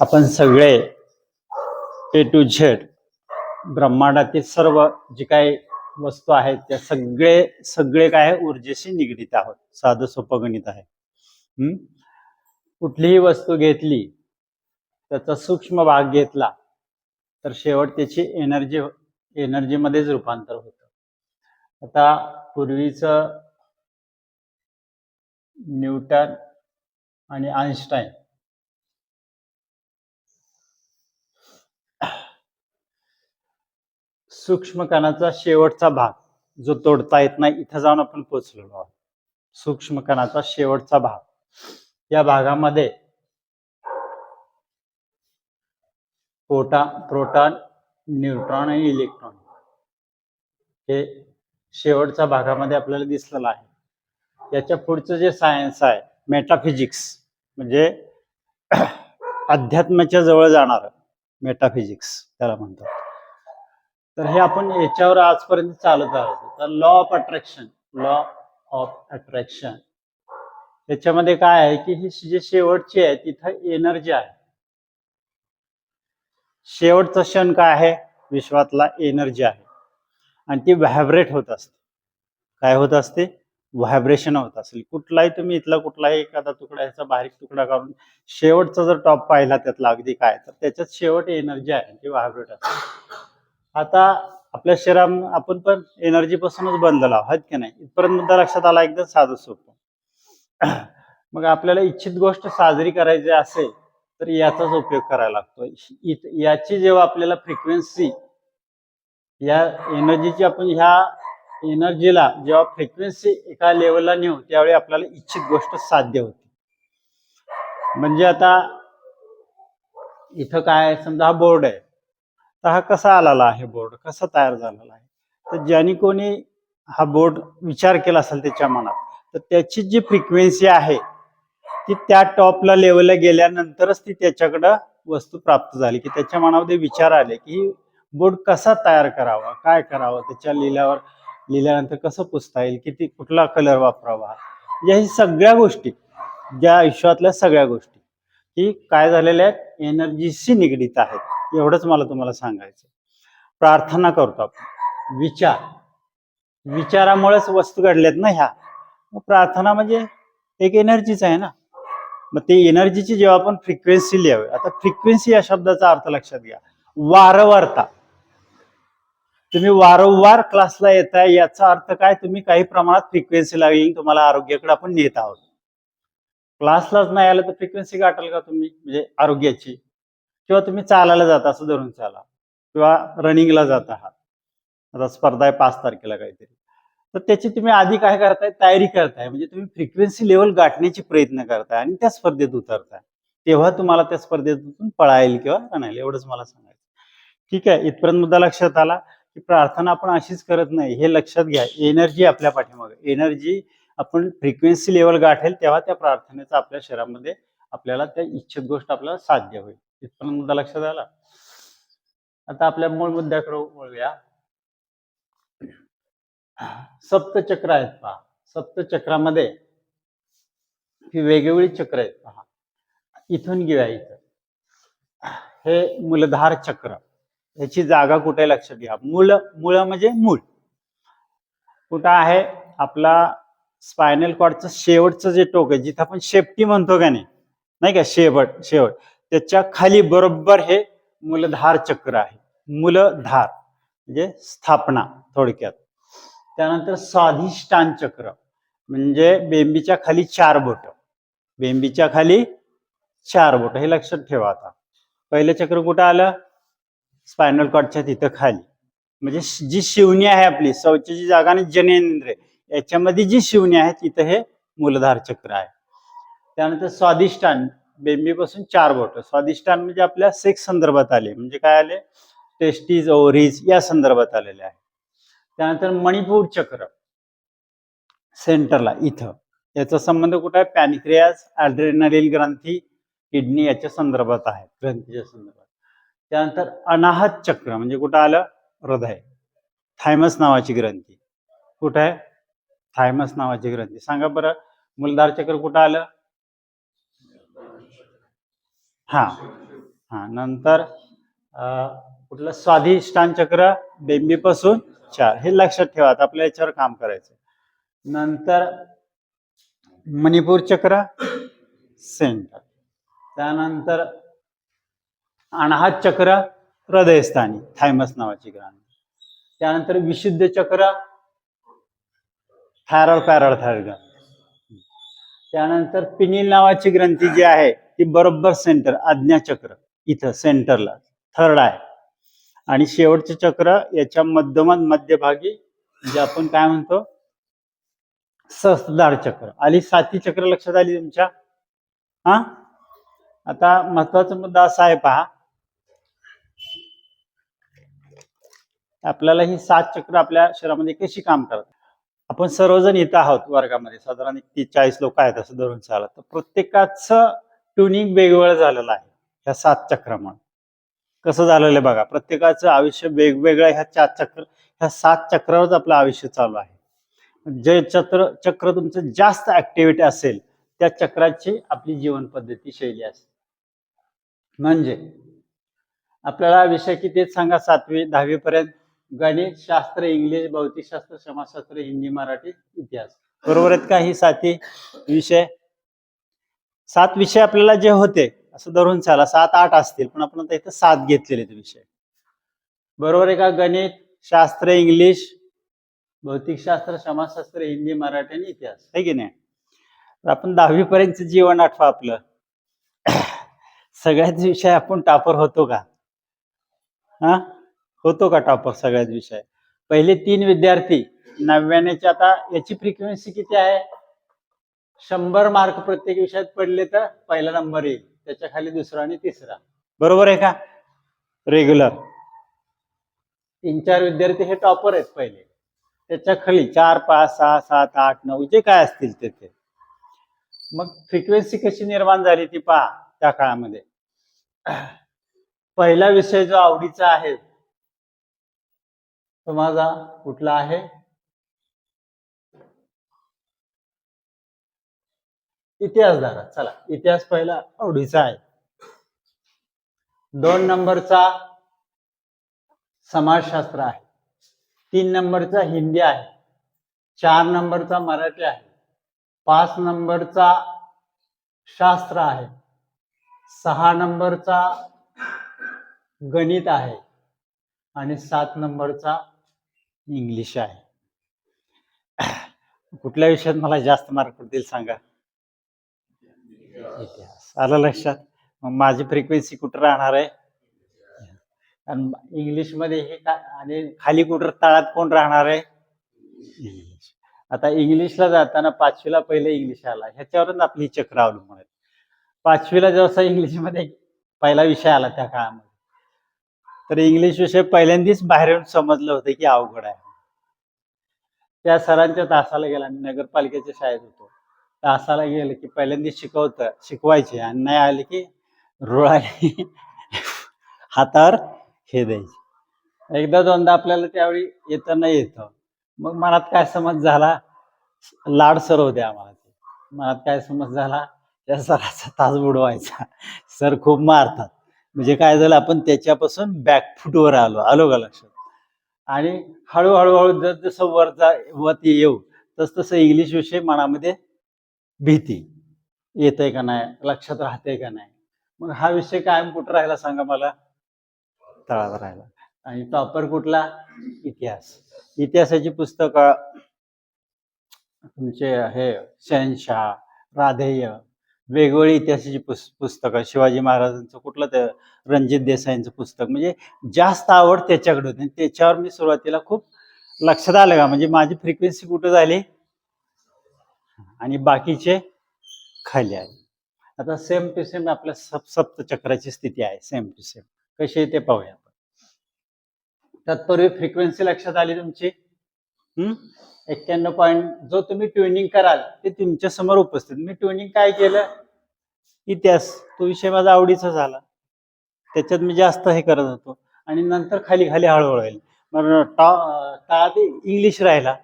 आपण सगळे ए to Z ब्रह्मांडातील सर्व जी काही वस्तू आहेत त्या सगळे सगळे काय ऊर्जेशी निगडीत आहोत. साधं सोपं गणित आहे. कुठलीही वस्तू घेतली त्याचा सूक्ष्म भाग घेतला तर शेवट त्याची एनर्जी एनर्जीमध्येच रूपांतर होतं. आता पूर्वीचं न्यूटन आणि आईन्स्टाईन सूक्ष्म कणाचा शेवटचा भाग जो तोडता येत नाही इथं जाऊन आपण पोचलेलो आहोत. सूक्ष्म कणाचा शेवटचा भाग. या भागामध्ये पोटा प्रोटॉन न्यूट्रॉन आणि इलेक्ट्रॉन हे शेवटच्या भागामध्ये आपल्याला दिसलेलं आहे. याच्या पुढचं जे सायन्स आहे मेटाफिजिक्स म्हणजे अध्यात्माच्या जवळ जाणार मेटाफिजिक्स त्याला म्हणतात. तर हे आपण याच्यावर आजपर्यंत चालत आहोत. तर law of attraction law of attraction त्याच्यामध्ये काय आहे की ही जी शेवटची आहे तिथं एनर्जी आहे. शेवटचा क्षण काय आहे? विश्वातला एनर्जी आहे. आणि ती व्हायब्रेट होत असते. काय होत असते? व्हायब्रेशन होत असेल. कुठलाही तुम्ही इथला कुठलाही एखादा तुकडा ह्याचा बारीक तुकडा काढून शेवटचा जर टॉप पाहिला त्यातला अगदी काय तर त्याच्यात शेवट एनर्जी आहे ती व्हायब्रेट असते. आता आपल्या शरीरा आपण पण एनर्जी पासूनच बनलेलो आहोत की नाही? इथपर्यंत मुद्दा लक्षात आला एकदम साधं सोपं. मग आपल्याला इच्छित गोष्ट साजरी करायची असेल तर याचाच उपयोग करायला लागतो. याची जेव्हा आपल्याला फ्रिक्वेन्सी या एनर्जीची आपण ह्या एनर्जीला जेव्हा फ्रिक्वेन्सी एका लेवलला नेऊ त्यावेळी आपल्याला इच्छित गोष्ट साध्य होते. म्हणजे आता इथं काय आहे, समजा हा बोर्ड आहे. तर हा कसा आलेला आहे बोर्ड कसा तयार झालेला आहे? तर ज्याने कोणी हा बोर्ड विचार केला असेल त्याच्या मनात तर त्याची जी फ्रिक्वेन्सी आहे ती त्या टॉपला लेवलला गेल्यानंतरच ती त्याच्याकडं वस्तू प्राप्त झाली. की त्याच्या मनामध्ये विचार आले की बोर्ड कसा तयार करावा काय करावं त्याच्या लिहिल्यावर लिहिल्यानंतर कसं पुसता येईल किती कुठला कलर वापरावा? या ही सगळ्या गोष्टी ज्या आयुष्यातल्या सगळ्या गोष्टी की काय झालेल्या आहेत? एनर्जीशी निगडीत आहेत. एवढंच मला तुम्हाला सांगायचं प्रार्थना करतो आपण. विचार. विचारामुळेच वस्तू घडल्यात ना ह्या. प्रार्थना म्हणजे एक एनर्जीच आहे ना. मग ते एनर्जीची जेव्हा आपण फ्रिक्वेन्सी लिहावी. आता फ्रिक्वेन्सी या शब्दाचा अर्थ लक्षात घ्या. वारंवारता. तुम्ही वारंवार क्लासला येताय याचा अर्थ काय? तुम्ही काही प्रमाणात फ्रिक्वेन्सी लागली तुम्हाला आरोग्याकडे आपण नेत आहोत. क्लासलाच नाही आलं तर फ्रिक्वेन्सी गाठाल का तुम्ही? म्हणजे आरोग्याची. किंवा तुम्ही चालायला जाता असं धरून चाला. किंवा रनिंगला जात आहात. आता स्पर्धा आहे पाच तारखेला काहीतरी. तर त्याची तुम्ही आधी काय करताय? तयारी करताय. म्हणजे तुम्ही फ्रिक्वेन्सी लेवल गाठण्याचे प्रयत्न करताय आणि त्या स्पर्धेत उतरताय. तेव्हा तुम्हाला त्या स्पर्धेतून पळायला किंवा रणायला एवढंच मला सांगायचं. ठीक आहे. इथपर्यंत मुद्दा लक्षात आला की प्रार्थना आपण अशीच करत नाही. हे लक्षात घ्या. एनर्जी आपल्या पाठीमागे. एनर्जी आपण फ्रिक्वेन्सी लेवल गाठेल तेव्हा त्या प्रार्थनेचा आपल्या शरीरामध्ये आपल्याला त्या इच्छित गोष्ट आपल्याला साध्य होईल. इथपर्यंत मुद्दा लक्षात आला. आता आपल्या मूळ मुद्द्याकडे वळूया. सप्तचक्र आहेत पहा. सप्तचक्रामध्ये ही वेगवेगळी चक्र आहेत पहा. इथून घेऊया इथं. हे मूलधार चक्र. याची जागा कुठे लक्षात घ्या. मूळ मूळ म्हणजे मूळ. कुठं आहे? आपला स्पायनल कॉर्डचं शेवटचं जे टोक आहे जिथं आपण शेपटी म्हणतो का नाही? नाही का? शेवट शेवट. त्याच्याखाली बरोबर हे मूलधार चक्र आहे. मूलधार म्हणजे स्थापना थोडक्यात. त्यानंतर स्वाधिष्ठान चक्र म्हणजे बेंबीच्या खाली चार बोट. बेंबीच्या खाली चार बोट. हे लक्षात ठेवा आता. पहिलं चक्र कुठं आलं? स्पायनल कॉर्डच्या तिथं खाली. म्हणजे जी शिवणी आहे आपली शौचाची जागा आणि जनेंद्र याच्यामध्ये जी शिवणी आहे तिथं हे मूलधार चक्र आहे. त्यानंतर स्वादिष्टान बेंबीपासून चार बोट. स्वादिष्टान म्हणजे आपल्या सेक्स संदर्भात आले म्हणजे काय आले? टेस्टीज ओव्हरीज या संदर्भात आलेले आहे. त्यानंतर मणिपूर चक्र सेंटरला इथं. याचा संबंध कुठं आहे? पॅनिक्रियास ॲड्रेनलिन ग्रंथी किडनी याच्या संदर्भात आहे. ग्रंथीच्या संदर्भात. त्यानंतर अनाहत चक्र म्हणजे कुठं आलं? हृदय. थायमस नावाची ग्रंथी. कुठं आहे? थायमस नावाची ग्रंथी. सांगा बरं. मूलधार चक्र कुठं आलं? हा. हा नंतर कुठलं स्वाधिष्ठान चक्र बेंबीपासून चार. हे लक्षात ठेवा आता याच्यावर काम करायचं नंतर मणिपूर चक्र सेंटर. त्यानंतर अनाहत चक्र हृदयस्थानी थायमस नावाची ग्रंथी त्यानंतर विशुद्ध चक्र थायरॉइड पॅराथायरॉइड. ग्रंथी त्यानंतर पिनिल नावाची ग्रंथी जी आहे ती बरोबर सेंटर आज्ञाचक्र इथं सेंटरला थर्ड आहे. आणि शेवटचे चक्र याच्या मध्यमात मध्यभागी जे आपण काय म्हणतो? सहस्त्रधार चक्र. आली साती चक्र लक्षात आली तुमच्या? हा? आता महत्त्वाचा मुद्दा असा आहे पहा. आपल्याला ही सात चक्र आपल्या शरीरामध्ये कशी काम करतात? आपण सर्वजण येत आहोत वर्गामध्ये. साधारण एक तीस चाळीस लोक आहेत असं धरून चालत. तर प्रत्येकाचं ट्युनिंग वेगवेगळं झालेलं आहे. ह्या सात चक्रामुळे कसं झालेलं आहे बघा प्रत्येकाचं आयुष्य वेगवेगळं ह्या चार चक्र ह्या सात चक्रावरच आपलं आयुष्य चालू आहे. जे चक्र चक्र तुमचं जास्त ऍक्टिव्हिटी असेल त्या चक्राची आपली जीवन पद्धती शैली असते. म्हणजे आपल्याला विषय कितीच सांगा सातवी दहावी पर्यंत गणित शास्त्र इंग्लिश भौतिकशास्त्र समाजशास्त्र हिंदी मराठी इतिहास. बरोबर आहेत का ही साथी विषय? सात विषय आपल्याला जे होते असं धरून चाला सात आठ असतील पण आपण आता इथं सात घेतलेले विषय. बरोबर आहे का गणित शास्त्र इंग्लिश भौतिकशास्त्र समाजशास्त्र हिंदी मराठी आणि इतिहास? आहे की नाही? आपण दहावी पर्यंत जीवन आठवा आपलं. सगळ्याच विषय आपण टापर होतो का? हा? होतो का टॉपर सगळ्याच विषय? पहिले तीन विद्यार्थी नव्याण्णवच्या आता याची फ्रिक्वेन्सी किती आहे? शंभर मार्क प्रत्येक विषयात पडले तर पहिला नंबर येईल त्याच्याखाली दुसरा आणि तिसरा. बरोबर आहे का? रेग्युलर तीन चार विद्यार्थी हे टॉपर आहेत पहिले. त्याच्याखाली चार पाच सहा सात आठ नऊ जे काय असतील ते ते मग फ्रिक्वेन्सी कशी निर्माण झाली ती पहा त्या काळामध्ये. पहिला विषय जो आवडीचा आहे तो माझा कुठला आहे? इतिहास धारा चला इतिहास पहिला आवडीचा आहे. दोन नंबरचा समाजशास्त्र आहे. तीन नंबरचा हिंदी आहे. चार नंबरचा मराठी आहे. पाच नंबरचा शास्त्र आहे. सहा नंबरचा गणित आहे. आणि सात नंबरचा इंग्लिश आहे. कुठल्या विषयात मला जास्त मार्क पडतील सांगा? इतिहास. आलं लक्षात? मग माझी फ्रिक्वेन्सी कुठं राहणार आहे? आणि इंग्लिशमध्ये हे काय आणि खाली कुठं तळात कोण राहणार आहे? इंग्लिश आता इंग्लिशला जाताना पाचवीला पहिले इंग्लिश आला. ह्याच्यावरच आपली चक्र अवलंबून आहेत पाचवीला जसा इंग्लिशमध्ये पहिला विषय आला त्या काळामध्ये. तर इंग्लिश विषय पहिल्यांदाच बाहेर येऊन समजलं होतं की अवघड आहे. त्या सरांच्या तासाला गेला. आणि नगरपालिकेच्या शाळेत होतो. तासाला गेलं की पहिल्यांदा शिकवतं शिकवायचे. आणि नाही आले की रुळाने हातावर हे द्यायचे. एकदा दोनदा आपल्याला त्यावेळी येतं नाही येतं. मग मनात काय समज झाला? लाड सर होते आम्हाला ते. मनात काय समज झाला? त्या सराचा तास बुडवायचा. सर खूप मारतात. म्हणजे काय झालं? आपण त्याच्यापासून बॅकफूटवर आलो आलो का लक्षात? आणि हळूहळू जस जसं वरचा वरती येऊ तस तसं इंग्लिश विषय मनामध्ये भीती. येतंय का नाही? लक्षात राहते का नाही? मग हा विषय कायम कुठं राहिला सांगा मला? तळात राहिला. आणि टॉपर कुठला? इतिहास. इतिहासाची पुस्तकं तुमचे हे शहनशाह राधेय वेगवेगळी इतिहासाची पुस् पुस्तकं शिवाजी महाराजांचं कुठलं ते रणजित देसाईंचं पुस्तक. म्हणजे जास्त आवड त्याच्याकडे होती. आणि त्याच्यावर मी सुरुवातीला खूप लक्षात आलं का? म्हणजे माझी फ्रिक्वेन्सी कुठं झाली? आणि बाकीचे खाली आले आता सेम टू सेम आपल्या सप सप्तचक्राची स्थिती आहे सेम टू सेम कशी आहे ते पाहूया आपण. तत्पूर्वी फ्रिक्वेन्सी लक्षात आली तुमची? एक्क्याण्णव पॉईंट जो तुम्ही ट्युनिंग कराल ते तुमच्यासमोर उपस्थित. मी ट्युनिंग काय केलं? इतिहास. तो विषय माझा आवडीचा झाला. त्याच्यात मी जास्त हे करत होतो. आणि नंतर खाली खाली हळूहळू येईल मग टाळात इंग्लिश राहिला.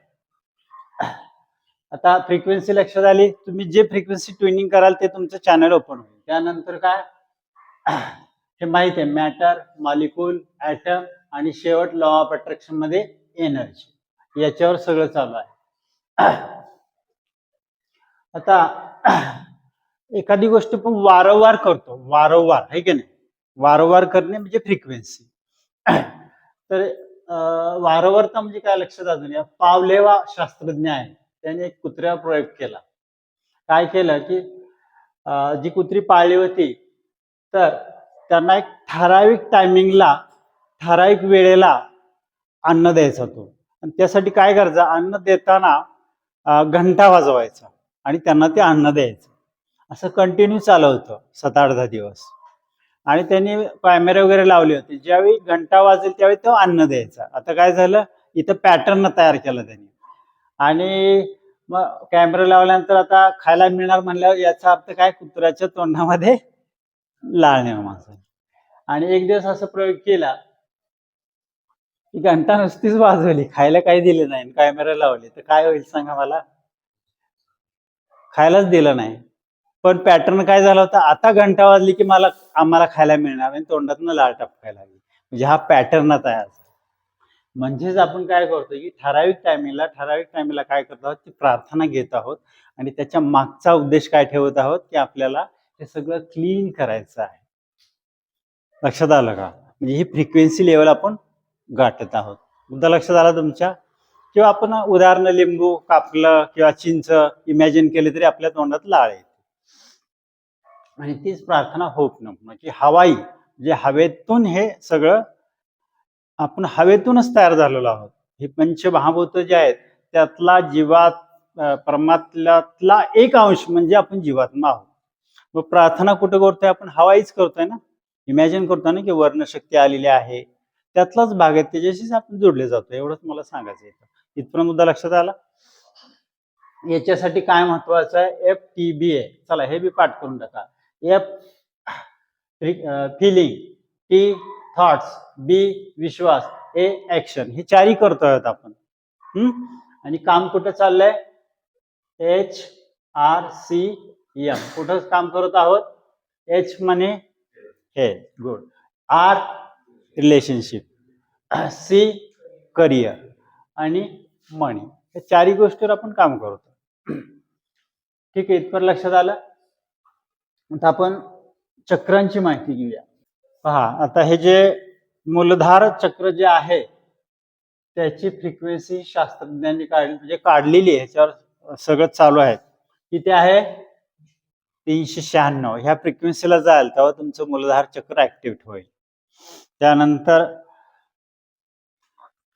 आता फ्रिक्वेन्सी लक्षात आली तुम्ही जे फ्रिक्वेन्सी ट्युनिंग कराल ते तुमचं चॅनल ओपन होईल. त्यानंतर काय? हे माहीत आहे मॅटर मॉलिक्यूल ॲटम आणि शेवट लॉ ऑफ अट्रॅक्शनमध्ये एनर्जी याच्यावर सगळं चालू आहे. आता एखादी गोष्ट पण वारंवार करतो. वारंवार आहे की नाही? वारंवार करणे म्हणजे फ्रिक्वेन्सी तर वारंवारता म्हणजे काय लक्षात अजून या? पावलेवा शास्त्रज्ञ आहे त्याने एक कुत्र्यावर प्रयोग केला. काय केलं की जी कुत्री पाळली होती तर त्यांना एक ठराविक टायमिंगला ठराविक वेळेला अन्न द्यायचा तो आणि त्यासाठी काय करायचं अन्न देताना घंटा वाजवायचा आणि त्यांना ते अन्न द्यायचं. असं कंटिन्यू चालू होतं सात आठ दहा दिवस. आणि त्यांनी कॅमेरे वगैरे लावले होते. ज्यावेळी घंटा वाजेल त्यावेळी तो अन्न द्यायचा. आता काय झालं इथं पॅटर्न तयार केलं त्यांनी. आणि मग कॅमेरा लावल्यानंतर आता खायला मिळणार म्हणल्यावर याचा अर्थ काय? कुत्र्याच्या तोंडामध्ये लाळ निर्माण झाली. आणि एक दिवस असा प्रयोग केला की घंटा नुसतीच वाजवली. खायला काही दिलं नाही. कॅमेरा लावले. तर काय होईल सांगा मला? खायलाच दिलं नाही. पण पॅटर्न काय झाला होता? आता घंटा वाजली की मला आम्हाला खायला मिळणार आणि तोंडातून लाळ टपकायला लागली. म्हणजे हा पॅटर्न तयार म्हणजेच आपण काय करतो की ठराविक टायमिंगला ठराविक टायमिंगला काय करत आहोत? की प्रार्थना घेत आहोत आणि त्याच्या मागचा उद्देश काय ठेवत आहोत? की आपल्याला हे सगळं क्लीन करायचं आहे. लक्षात आलं का? म्हणजे ही फ्रिक्वेन्सी लेवल आपण गाठत आहोत. मुद्दा लक्षात आला तुमच्या? किंवा आपण उदाहरण लिंबू कापलं किंवा चिंच इमॅजिन केले तरी आपल्या तोंडात लाळ येते. आणि तीच प्रार्थना होप न की हवाई जे हवेतून हे सगळं आपण हवेतूनच तयार झालेलो आहोत. हे पंचमहाभूत जे आहेत त्यातला जीवात परमातल्यातला परमात्म्यातला एक अंश म्हणजे आपण जीवात्मा आहोत. मग प्रार्थना कुठं करतोय आपण? हवाईच करतोय ना? इमॅजिन करतोय ना की वर्णशक्ती आलेली आहे? त्यातलाच भाग आहे त्याच्याशीच आपण जोडले जातो एवढंच मला सांगायचं येतं इथपर्यंत मुद्दा लक्षात आला? याच्यासाठी काय महत्वाचं आहे? एफ टी बी ए चला हे बी पाठ करून टाका. F feeling T thoughts B Vishwas A action हे चारही करतो आहोत आपण. हम्म? आणि काम कुठं चाललंय? एच आर सी एम कुठं काम करत आहोत? एच म्हणे हे. Good R relationship C career आणि मनी या चारही गोष्टीवर आपण काम करतो. ठीक आहे इथपर लक्षात आलं? आता आपण चक्रांची माहिती घेऊया. पहा आता हे जे मूलधार चक्र जे आहे त्याची फ्रिक्वेन्सी शास्त्रज्ञांनी काढली म्हणजे काढलेली आहे ह्याच्यावर सगळं चालू आहे. किती आहे? तीनशे शहाण्णव. ह्या फ्रिक्वेन्सीला जाल तेव्हा तुमचं मूलधार चक्र ऍक्टिव्ह होईल. त्यानंतर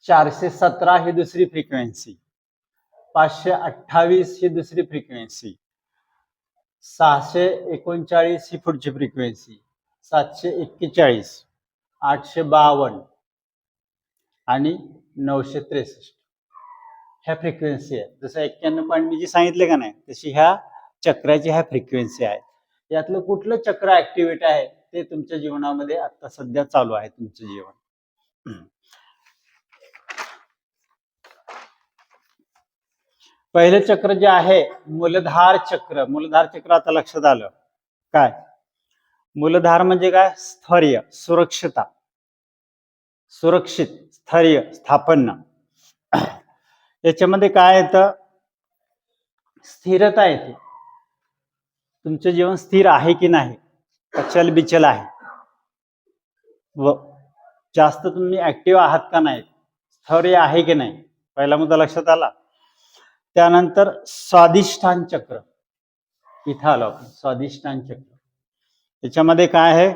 चारशे सतरा ही दुसरी फ्रिक्वेन्सी पाचशे अठ्ठावीस ही दुसरी फ्रिक्वेन्सी सहाशे एकोणचाळीस ही पुढची फ्रिक्वेन्सी सातशे एक्केचाळीस आठशे बावन्न आणि नऊशे त्रेसष्ट. ह्या फ्रिक्वेन्सी आहेत. जसं एक्क्याण्णव पॉईंट मी जी सांगितले का नाही तशी ह्या चक्राची ह्या फ्रिक्वेन्सी आहेत. यातलं कुठलं चक्र ऍक्टिव्हेट आहे ते तुमच्या जीवनामध्ये आता सध्या चालू आहे तुमचं जीवन. पहिलं चक्र जे आहे मूलधार चक्र. मूलधार चक्र आता लक्षात आलं. काय? मूलधार म्हणजे काय? स्थैर्य सुरक्षता सुरक्षित स्थैर्य स्थापन. याच्यामध्ये काय येतं? स्थिरता येते. तुमचं जीवन स्थिर आहे की नाही? अचल बिचल आहे. व जास्त तुम्ही ऍक्टिव्ह आहात का नाही? स्थैर्य आहे की नाही? पहिला मुद्दा लक्षात आला. त्यानंतर स्वादिष्ठान चक्र. इथं आलो आपण. स्वादिष्ठान चक्र. त्याच्यामध्ये काय आहे?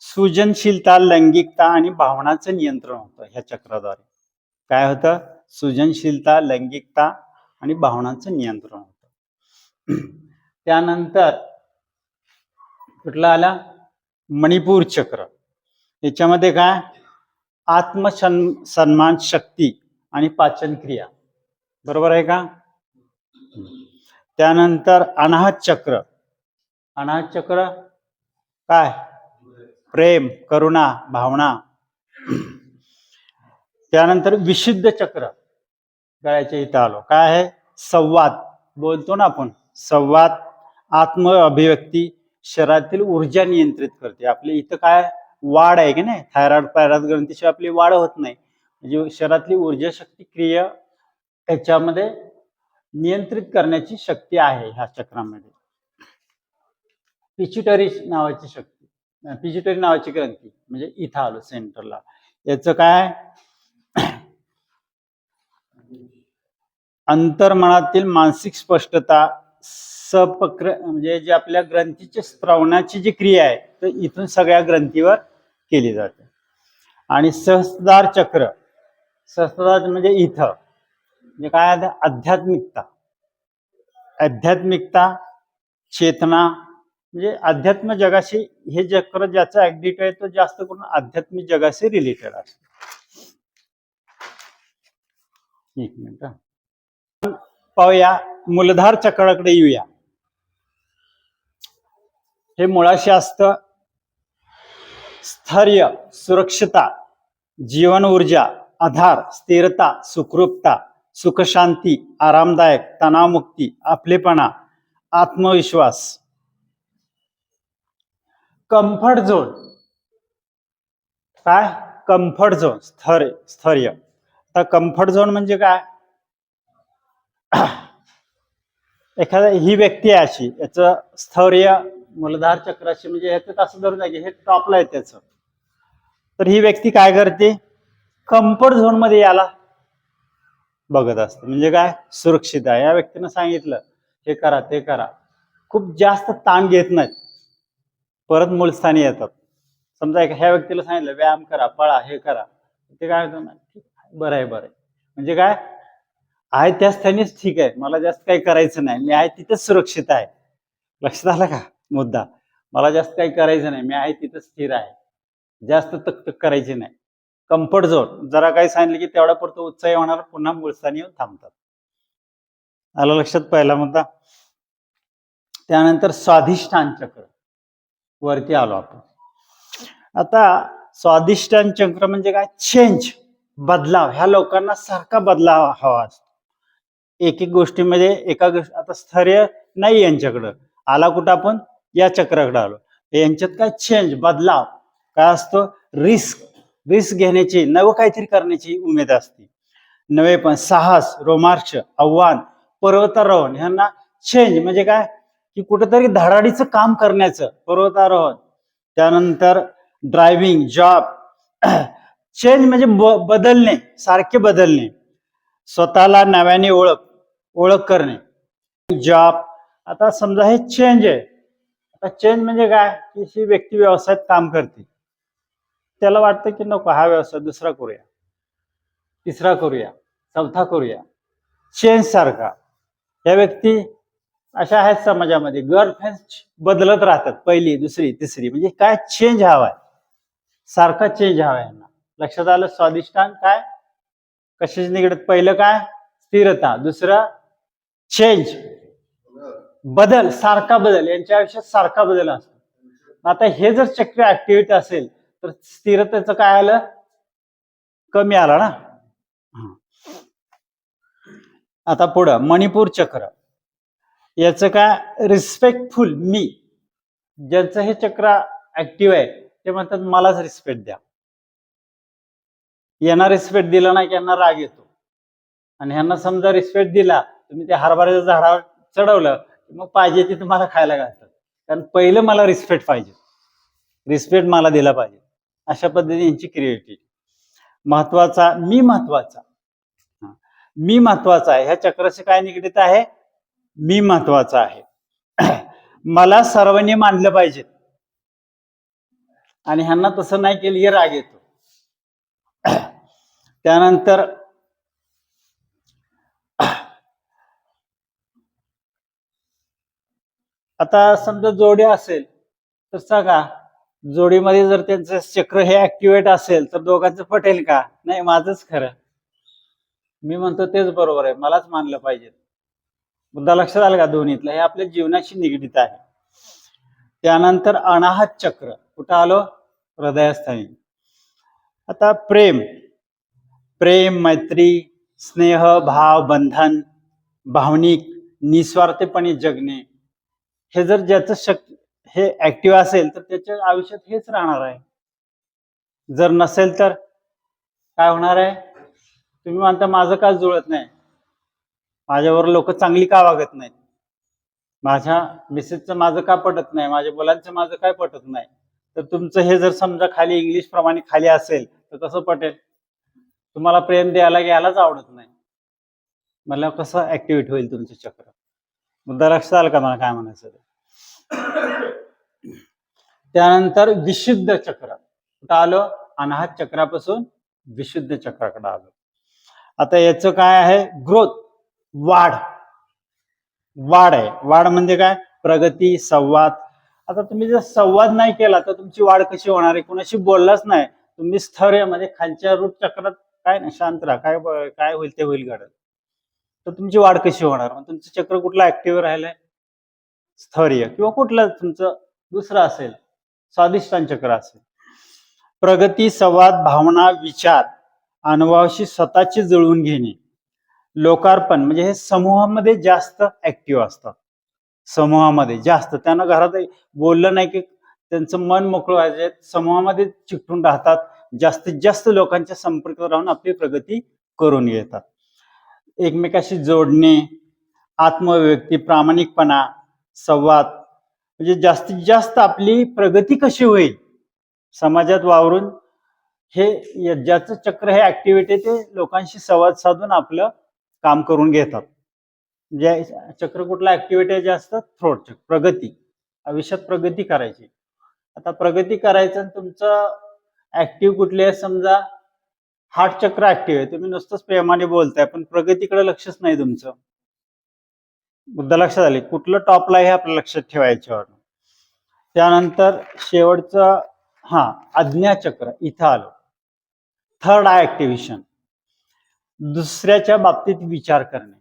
सृजनशीलता लैंगिकता आणि भावनाचं नियंत्रण होतं ह्या चक्राद्वारे. काय होतं? सृजनशीलता लैंगिकता आणि भावनांचं नियंत्रण होतं. त्यानंतर कुठला आला? मणिपूर चक्र. याच्यामध्ये काय? आत्मसन सन्मान शक्ती आणि पाचन क्रिया बरोबर आहे का? त्यानंतर अनाहत चक्र. अनाहत चक्र काय? प्रेम करुणा भावना. त्यानंतर विशुद्ध चक्र. गळ्याच्या इथं आलो. काय आहे? संवाद. बोलतो ना आपण. संवाद आत्म अभिव्यक्ती शरीरातील ऊर्जा नियंत्रित करते. आपली इथं काय? वाढ आहे की नाही? थायरॉइड पायरॉइड ग्रंथीशिवाय आपली वाढ होत नाही. म्हणजे शरीरातली ऊर्जा शक्ती क्रिया त्याच्यामध्ये नियंत्रित करण्याची शक्ती आहे ह्या चक्रामध्ये. पिच्युटरी नावाची शक्ती. पिच्युटरी नावाची ग्रंथी म्हणजे इथं आलो सेंटरला. याचं काय अंतर्मनातील मानसिक स्पष्टता सपक्र म्हणजे जे आपल्या ग्रंथीच्या स्त्रवणाची जी क्रिया आहे तर इथून सगळ्या ग्रंथीवर केली जाते. आणि सहस्त्रदार चक्र सहस्त्रदार म्हणजे इथं. म्हणजे काय? आध्यात्मिकता आध्यात्मिकता चेतना म्हणजे अध्यात्म जगाशी हे चक्र ज्याचा ऍक्टिव्ह आहे तो जास्त करून आध्यात्मिक जगाशी रिलेटेड असतो एक मिनिट पाहूया मूलधार चक्राकडे येऊया. हे मुळाशी असतं स्थैर्य सुरक्षता जीवन ऊर्जा आधार स्थिरता सुखरूपता सुखशांती आरामदायक तणावमुक्ती आपलेपणा आत्मविश्वास कम्फर्ट झोन. काय? Comfort zone. स्थर स्थैर्य. आता कम्फर्ट झोन म्हणजे काय? एखादा ही व्यक्ती आहे अशी. याचं स्थैर्य मूलधार चक्राशी म्हणजे ह्याचं असं धरून जागे हे टॉपला आहे त्याचं. तर ही व्यक्ती काय करते? कम्फर्ट झोनमध्ये याला बघत असते. म्हणजे काय? सुरक्षित आहे. या व्यक्तीनं सांगितलं हे करा ते करा. खूप जास्त ताण घेत नाहीत. परत मूळस्थानी येतात. समजा एक ह्या व्यक्तीला सांगितलं व्यायाम करा पळा हे करा. ते काय होतं? ना, बरं आहे बरं आहे. म्हणजे काय? आहे त्या स्थानीच ठीक आहे. मला जास्त काही करायचं नाही. मी आहे तिथंच सुरक्षित आहे. लक्षात आलं का? मुद्दा. मला जास्त काही करायचं नाही. मी आहे तिथं स्थिर आहे. जास्त तक करायची नाही. कम्फर्ट झोन जरा काही सांगितलं की तेवढा पुरतं उत्साही होणार पुन्हा मूळस्थानी येऊन थांबतात. आलं लक्षात पहिला मुद्दा. त्यानंतर स्वाधिष्ठान चक्र. वरती आलो आपण. आता स्वादिष्टान चक्र म्हणजे काय? चेंज बदलाव. ह्या लोकांना सारखा बदलाव हवा असतो. एक एक गोष्टीमध्ये एका गोष्ट आता स्थैर्य नाही यांच्याकडं. आला कुठं आपण? या चक्राकडे आलो. यांच्यात काय? चेंज बदलाव. काय असतो? रिस्क रिस्क घेण्याची नवं काहीतरी करण्याची उमेद असते. नवे पण साहस रोमार्च आव्हान पर्वतारोहण ह्यांना चेंज म्हणजे काय? की कुठेतरी धडाडीचं काम करण्याचं पर्वतारोहण. त्यानंतर ड्रायव्हिंग जॉब चेंज म्हणजे ब- बदलणे सारखे बदलणे. स्वतःला नव्याने ओळख ओळख करणे. जॉब आता समजा हे चेंज आहे. आता चेंज म्हणजे काय? की ही व्यक्ती व्यवसायात काम करते. त्याला वाटतं की नको हा व्यवसाय दुसरा करूया. तिसरा करूया. चौथा करूया. चेंज सारखा. या व्यक्ती अशा आहेत समाजामध्ये. गर्लफ्रेंड बदलत राहतात. पहिली दुसरी तिसरी. म्हणजे काय चेंज हवाय सारखा चेंज हवाय यांना. लक्षात आलं? स्वादिष्टान काय? कशाच निगडत. पहिलं काय? स्थिरता. दुसरं चेंज बदल. सारखा बदल. यांच्या आयुष्यात सारखा बदल असतो. आता हे जर चक्र ऍक्टिव्हिटी असेल तर स्थिरतेचं काय आलं? कमी आला ना? आता पुढं. मणिपूर चक्र. याचं काय? रिस्पेक्टफुल मी ज्यांचं हे चक्र ऍक्टिव्ह आहे ते म्हणतात मलाच रिस्पेक्ट द्या. यांना रिस्पेक्ट दिला नाही की यांना राग येतो. आणि ह्यांना समजा रिस्पेक्ट दिला तुम्ही त्या हरभऱ्याच्या झाडावर चढवलं मग पाहिजे ते तुम्हाला खायला घालतात. कारण पहिलं मला रिस्पेक्ट पाहिजे. रिस्पेक्ट मला दिला पाहिजे. अशा पद्धतीने यांची क्रिएटिव्हिटी महत्त्वाचा मी महत्त्वाचा. मी महत्त्वाचा आहे. ह्या चक्राशी काय निगडीत आहे? मी महत्त्वाचा आहे. मला सर्वांनी मानलं पाहिजे. आणि ह्यांना तसं नाही केलं हे राग येतो. त्यानंतर आता समजा जोडी असेल तर सांगा जोडीमध्ये जर त्यांचं चक्र हे ऍक्टिव्हेट असेल तर दोघांचं पटेल का? नाही माझंच खरं. मी म्हणतो तेच बरोबर आहे मलाच मानलं पाहिजे. मुद्दा लक्षात आला का दोन्हीतला? हे आपल्या जीवनाशी निगडीत आहे. त्यानंतर अनाहत चक्र. कुठं आलो? हृदयस्थानी. आता प्रेम. प्रेम मैत्री स्नेह भाव बंधन भावनिक निस्वार्थपणे जगणे. हे जर ज्याचं शक्य हे ऍक्टिव्ह असेल तर त्याच्या आयुष्यात हेच राहणार आहे. जर नसेल तर काय होणार आहे? तुम्ही म्हणता माझं का जुळत नाही. माझ्यावर लोक चांगली का वागत नाहीत? माझ्या मिसेसचं माझं का पटत नाही? माझ्या मुलांचं माझं काय पटत नाही? तर तुमचं हे जर समजा खाली इंग्लिश प्रमाणे खाली असेल तर कसं पटेल? तुम्हाला प्रेम द्यायला घ्यायलाच आवडत नाही. मला कसं ऍक्टिव्हेट होईल तुमचं चक्र? मुद्दा लक्षात आलं का मला काय म्हणायचं ते? त्यानंतर विशुद्ध चक्र. कुठं आलो? अनाहत चक्रापासून विशुद्ध चक्राकडे आलो. आता याचं काय आहे? ग्रोथ वाढ. वाढ आहे. वाढ म्हणजे काय? प्रगती संवाद. आता तुम्ही जर संवाद नाही केला तर तुमची वाढ कशी होणार आहे? कुणाशी बोललाच नाही. तुम्ही स्थैर्य म्हणजे खालच्या रूप चक्रात काय ना शांत राहा. काय काय होईल ते होईल घडत. तर तुमची वाढ कशी होणार? मग तुमचं चक्र कुठलं ऍक्टिव्ह राहिलंय? स्थैर्य किंवा कुठलं तुमचं दुसरं असेल? स्वादिष्टान चक्र असेल. प्रगती संवाद भावना विचार अनुभवाशी स्वतःची जुळवून घेणे. लोकार्पण म्हणजे हे समूहामध्ये जास्त ऍक्टिव्ह असतात. समूहामध्ये जास्त. त्यांना घरात बोललं नाही की त्यांचं मन मोकळं व्हायचं. समूहामध्ये चिकटून राहतात जास्तीत जास्त लोकांच्या संपर्कात राहून आपली प्रगती करून येतात एकमेकाशी जोडणे आत्मव्यक्ती प्रामाणिकपणा संवाद म्हणजे जास्तीत जास्त आपली प्रगती कशी होईल समाजात वावरून हे यज्ञाचं ज्याचं चक्र हे ऍक्टिव्हिटी ते लोकांशी संवाद साधून आपलं काम करून घेतात. जे चक्र कुठला ऍक्टिव्हिटी आहे जास्त थ्रोट चक्र प्रगती आयुष्यात प्रगती करायची. आता प्रगती करायचं आणि तुमचं ऍक्टिव्ह कुठली आहे? समजा हार्ट चक्र ऍक्टिव्ह आहे. तुम्ही नुसतंच प्रेमाने बोलताय पण प्रगतीकडे लक्षच नाही तुमचं. मुद्दा लक्षात आले. कुठलं टॉपला आहे हे आपल्या लक्षात ठेवायच्यावर त्यानंतर शेवटचं हा आज्ञाचक्र इथं आलो. थर्ड आय ऍक्टिव्हेशन दुसऱ्याच्या बाबतीत विचार करणे.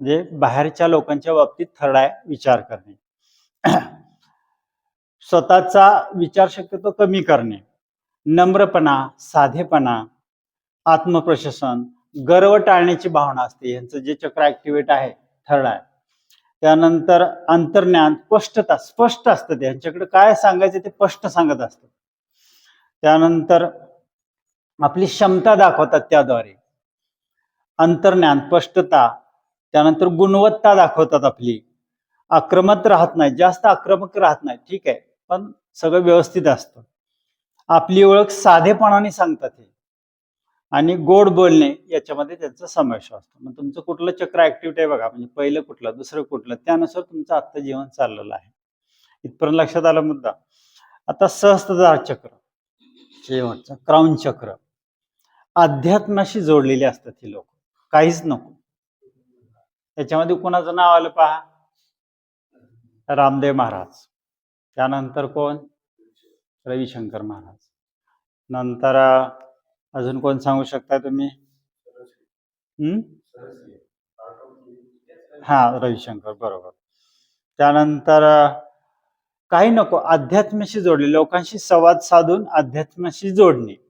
म्हणजे बाहेरच्या लोकांच्या बाबतीत थर्ड आय विचार करणे. स्वतःचा विचार शक्यतो कमी करणे. नम्रपणा साधेपणा आत्मप्रशासन गर्व टाळण्याची भावना असते. यांचं जे चक्र ऍक्टिव्हेट आहे थर्ड आहे त्यानंतर अंतर्ज्ञान स्पष्टता स्पष्ट असतं ते. यांच्याकडे काय सांगायचं ते स्पष्ट सांगत असतं. त्यानंतर आपली क्षमता दाखवतात त्याद्वारे. अंतर्ज्ञान स्पष्टता त्यानंतर गुणवत्ता दाखवतात आपली. आक्रमक राहत नाही जास्त आक्रमक राहत नाही ठीक आहे पण सगळं व्यवस्थित असतं. आपली ओळख साधेपणाने सांगतात हे. आणि गोड बोलणे याच्यामध्ये त्यांचा समावेश असतो. मग तुमचं कुठलं चक्र ऍक्टिव्हिटी आहे बघा म्हणजे पहिलं कुठलं दुसरं कुठलं त्यानुसार तुमचं आत्ता जीवन चाललेलं आहे. इथपर्यंत लक्षात आला मुद्दा? आता सहस्त्रधार चक्र शेवटचं क्राऊन चक्र. अध्यात्माशी जोडलेले असतात ही लोक. काहीच नको. त्याच्यामध्ये कोणाचं नाव आलं पहा? रामदेव महाराज. त्यानंतर कोण? रविशंकर महाराज. नंतर अजून कोण सांगू शकता तुम्ही? हा? रविशंकर बरोबर. त्यानंतर काही नको. अध्यात्माशी जोडले. लोकांशी संवाद साधून अध्यात्माशी जोडणे.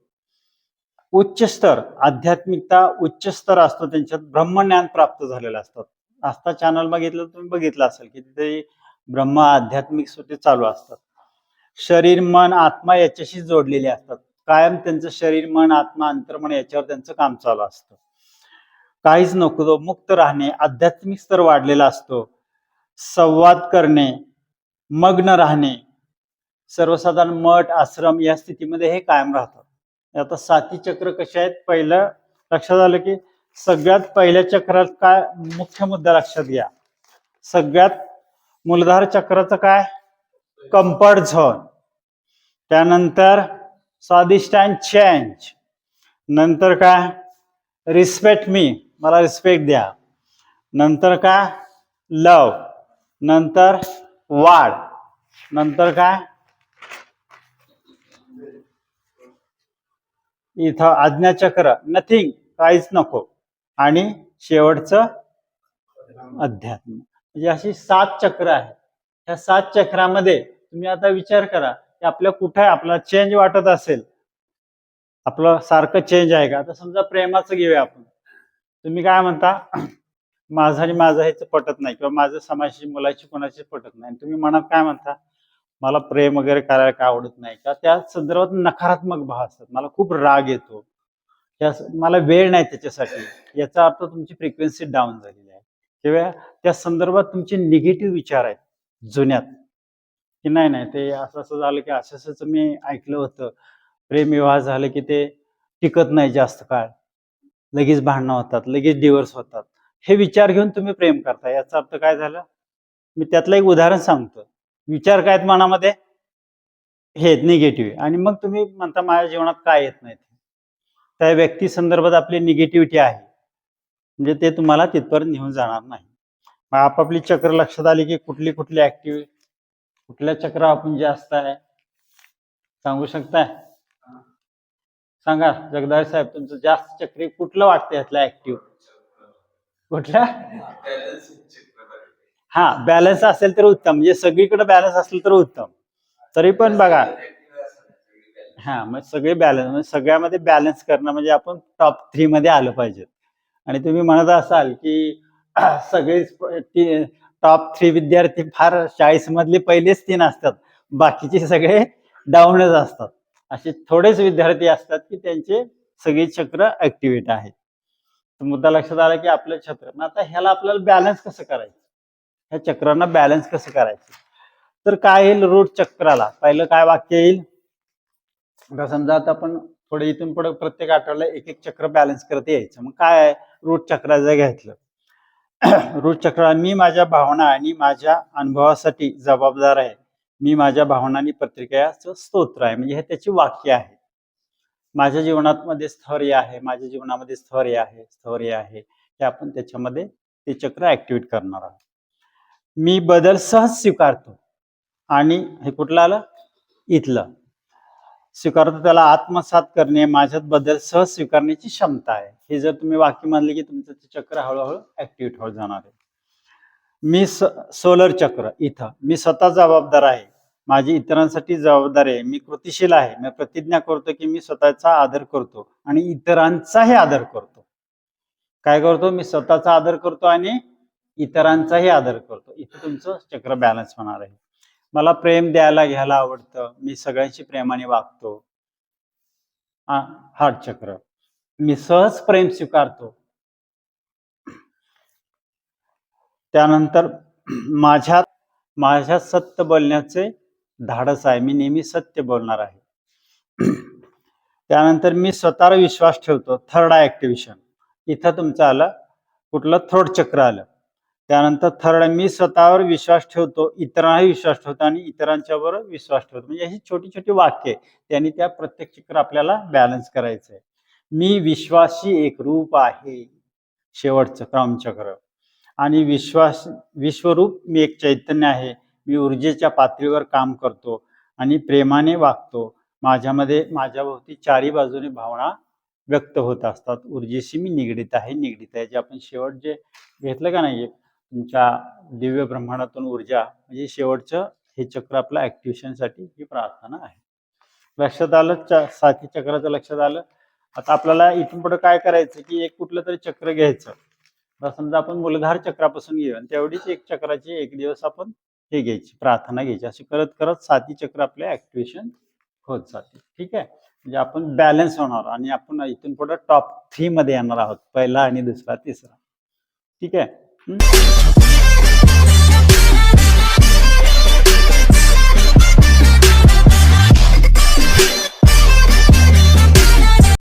उच्च स्तर आध्यात्मिकता उच्च स्तर असतो त्यांच्यात ब्रह्मज्ञान प्राप्त झालेलं असतात आस्था चॅनल बघितलं तुम्ही बघितलं असेल की तिथे ब्रह्म आध्यात्मिक सुटे चालू असतात. शरीर मन आत्मा याच्याशी जोडलेले असतात. कायम त्यांचं शरीर मन आत्मा अंतर्मन याच्यावर त्यांचं काम चालू असतं. काहीच नको तो मुक्त राहणे आध्यात्मिक स्तर वाढलेला असतो. संवाद करणे मग्न राहणे सर्वसाधारण मठ आश्रम या स्थितीमध्ये हे कायम राहतात. आता साती चक्र कसे आहेत? पहिलं लक्षात आलं की सगळ्यात पहिल्या चक्रात काय? मुख्य मुद्दा लक्षात घ्या. सगळ्यात मूलधार चक्राचं काय? कम्फर्ट झोन त्यानंतर स्वादिष्ट अँड चेंज नंतर काय? रिस्पेक्ट मी मला रिस्पेक्ट द्या. नंतर काय? लव नंतर वाढ. नंतर काय? इथं आज्ञाचक्र नथिंग काहीच नको. आणि शेवटचं अध्यात्म. म्हणजे अशी सात चक्र आहे ह्या सात चक्रामध्ये तुम्ही आता विचार करा की आपल्या कुठे आपला चेंज वाटत असेल. आपलं सारखं चेंज आहे का? आता समजा प्रेमाचं घेऊया आपण. तुम्ही काय म्हणता? माझं आणि माझं ह्याचं पटत नाही किंवा माझं समाजाची मुलाची कोणाची पटत नाही. तुम्ही मनात काय म्हणता? मला प्रेम वगैरे करायला काय आवडत नाही. का त्या संदर्भात नकारात्मक भाव असतात. मला खूप राग येतो. त्या मला वेळ नाही त्याच्यासाठी. याचा अर्थ तुमची फ्रिक्वेन्सी डाऊन झालेली आहे. किंवा त्या संदर्भात तुमचे निगेटिव्ह विचार आहेत जुन्यात. की नाही नाही ते असं असं झालं की असं असंच मी ऐकलं होतं. प्रेमविवाह झाले की ते टिकत नाही जास्त काळ. लगेच भांडणं होतात लगेच डिव्हर्स होतात. हे विचार घेऊन तुम्ही प्रेम करता. याचा अर्थ काय झालं? मी त्यातलं एक उदाहरण सांगतो. विचार काय आहेत मनामध्ये? हे निगेटिव्ह आणि मग तुम्ही म्हणता माझ्या जीवनात काय येत नाही? त्या व्यक्ती संदर्भात आपली निगेटिव्हिटी आहे. म्हणजे ते तुम्हाला तिथपर्यंत नेऊन जाणार नाही. मग आपापली चक्र लक्षात आली की कुठली कुठली ऍक्टिव्ह कुठल्या चक्र आपण जास्त आहे? सांगू शकताय? सांगा. जगदार साहेब तुमचं जास्त चक्री कुठलं वाटतं यातलं ऍक्टिव्ह कुठल्या हा बॅलन्स असेल तर उत्तम. म्हणजे सगळीकडे बॅलन्स असेल तर उत्तम. तरी पण बघा. हा मग सगळे बॅलन्स म्हणजे सगळ्यामध्ये बॅलन्स करणं म्हणजे आपण टॉप थ्री मध्ये आलं पाहिजे आणि तुम्ही म्हणत असाल की सगळे टॉप थ्री विद्यार्थी फार चाळीस मधले पहिलेच तीन असतात. बाकीचे सगळे डाऊनच असतात. असे थोडेच विद्यार्थी असतात की त्यांचे सगळे चक्र ऍक्टिव्हेट आहेत. मुद्दा लक्षात आला की आपलं छत्र. मग आता ह्याला आपल्याला बॅलन्स कसं करायचं? ह्या चक्रांना बॅलन्स कसं करायचं? तर काय येईल रूट चक्राला? पहिलं काय वाक्य येईल? आता समजा आता आपण थोडे इथून पुढे प्रत्येक आठवड्याला एक एक चक्र बॅलन्स करत यायचं. मग काय आहे रूट चक्राचं घेतलं? रूट चक्र मी माझ्या भावना आणि माझ्या अनुभवासाठी जबाबदार आहे. मी माझ्या भावना आणि पत्रिकेचं स्तोत्र आहे. म्हणजे हे त्याची वाक्य आहे. माझ्या जीवनात मध्ये स्थैर्य आहे. माझ्या जीवनामध्ये स्थैर्य आहे. स्थैर्य आहे. हे आपण त्याच्यामध्ये ते चक्र ऍक्टिव्हेट करणार आहोत. मी बदल सहज स्वीकारतो. आणि हे कुठलं आलं? इथलं. स्वीकारतो त्याला आत्मसात करणे माझ्यात बदल सहज स्वीकारण्याची क्षमता आहे. हे जर तुम्ही वाक्य मानले की तुमचं ते चक्र हळूहळू ऍक्टिव्हेट होत जाणार आहे. मी सोलर चक्र इथं. मी स्वतः जबाबदार आहे. माझी इतरांसाठी जबाबदारी आहे. मी कृतिशील आहे. मी प्रतिज्ञा करतो की मी स्वतःचा आदर करतो आणि इतरांचाही आदर करतो. काय करतो? मी स्वतःचा आदर करतो आणि इतरांचाही आदर करतो. इथं तुमचं चक्र बॅलन्स होणार आहे. मला प्रेम द्यायला घ्यायला आवडतं. मी सगळ्यांशी प्रेमाने वागतो. हार्ट चक्र. मी सहज प्रेम स्वीकारतो. त्यानंतर माझ्यात माझ्या सत्य बोलण्याचे धाडस आहे. मी नेहमी सत्य बोलणार आहे. त्यानंतर मी स्वतःवर विश्वास ठेवतो. थर्ड ऍक्टिव्हेशन इथं तुमचं आलं कुठलं थ्रोड चक्र आलं. त्यानंतर थर्ड मी स्वतःवर विश्वास ठेवतो इतरांनाही विश्वास ठेवतो आणि इतरांच्यावर विश्वास ठेवतो. म्हणजे अशी छोटी छोटी वाक्य त्यांनी त्या प्रत्येक आपल्याला बॅलन्स करायचं आहे मी विश्वासी एक रूप आहे शेवटचं क्रमचक्र आणि विश्वास विश्वरूप मी एक चैतन्य आहे मी ऊर्जेच्या पातळीवर काम करतो आणि प्रेमाने वागतो. माझ्यामध्ये माझ्याभोवती चारी बाजूने भावना व्यक्त होत असतात. ऊर्जेशी मी निगडीत आहे निगडीत आहे. जे आपण शेवट जे घेतलं का नाही तुमच्या दिव्य ब्रह्मांडातून ऊर्जा म्हणजे शेवटचं हे चक्र आपलं ऍक्टिव्हेशनसाठी ही प्रार्थना आहे. लक्षात आलं? च साथी चक्राचं लक्षात आलं? आता आपल्याला इथून पुढे काय करायचं की एक कुठलं तरी चक्र घ्यायचं. समजा आपण मूलधार चक्रापासून घेऊ आणि तेवढीच एक चक्राची एक दिवस आपण हे घ्यायची प्रार्थना घ्यायची. अशी करत करत साथी चक्र आपले ऍक्टिव्हेशन होत जाते. ठीक आहे? म्हणजे आपण बॅलन्स होणार आणि आपण इथून पुढे टॉप थ्री मध्ये येणार आहोत पहिला आणि दुसरा तिसरा. ठीक आहे? हम्म?